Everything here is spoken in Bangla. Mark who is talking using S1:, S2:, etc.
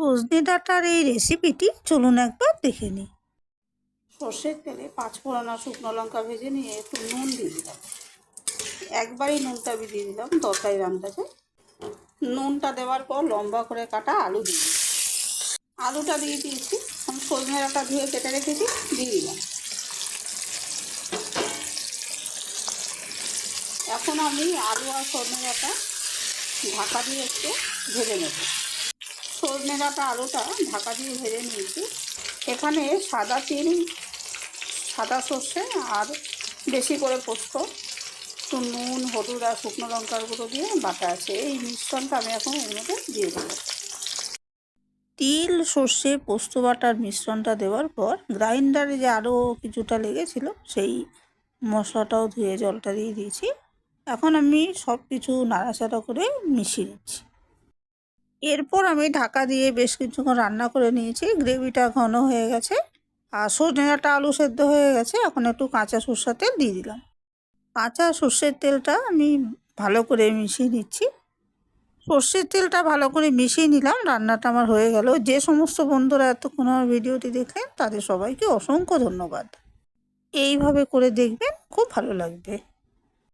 S1: সজনে ডাঁটার এই রেসিপিটি চলুন একবার দেখে নিই।
S2: সর্ষের তেলে পাঁচ ফোড়না শুকনো লঙ্কা ভেজে নিয়ে একটু নুন দিয়ে দিলাম। একবারই নুনটা দিয়ে দিলাম তরকারি রান্নাতে। নুনটা দেওয়ার পর লম্বা করে কাটা আলু দিয়ে আলুটা দিয়ে দিয়েছি। আমি সজনে ডাঁটা ধুয়ে কেটে রেখেছি, দিয়ে দিলাম। এখন আমি আলু আর সজনে ডাঁটা ঢাকা দিয়ে একটু ভেজে নেব। সজনে ডাঁটা আলুটা ঢাকা দিয়ে ভেজে নিয়েছি। এখানে সাদা তিল, সাদা সর্ষে আর বেশি করে পোস্ত, একটু নুন, হলুদ আর শুকনো লঙ্কার গুঁড়ো দিয়ে বাটা আছে। এই মিশ্রণটা আমি এখন এর মধ্যে দিয়ে দেবো।
S1: তিল, সর্ষে, পোস্ত বাটার মিশ্রণটা দেওয়ার পর গ্রাইন্ডারে যে আরও কিছুটা লেগেছিল, সেই মশলাটাও ধুয়ে জলটা দিয়ে দিয়েছি। এখন আমি সব কিছু নাড়াচাড়া করে মিশিয়ে নিচ্ছি। এরপর আমি ঢাকা দিয়ে বেশ কিছুক্ষণ রান্না করে নিয়েছি। গ্রেভিটা ঘন হয়ে গেছে আর সজনে ডাঁটা আলু সেদ্ধ হয়ে গেছে। এখন একটু কাঁচা সর্ষের তেল দিয়ে দিলাম। কাঁচা সর্ষের তেলটা আমি ভালো করে মিশিয়ে নিচ্ছি। সর্ষের তেলটা ভালো করে মিশিয়ে নিলাম। রান্নাটা আমার হয়ে গেল। যে সমস্ত বন্ধুরা এতক্ষণ আমার ভিডিওটি দেখলেন, তাদের সবাইকে অসংখ্য ধন্যবাদ। এইভাবে করে দেখবেন, খুব ভালো লাগবে।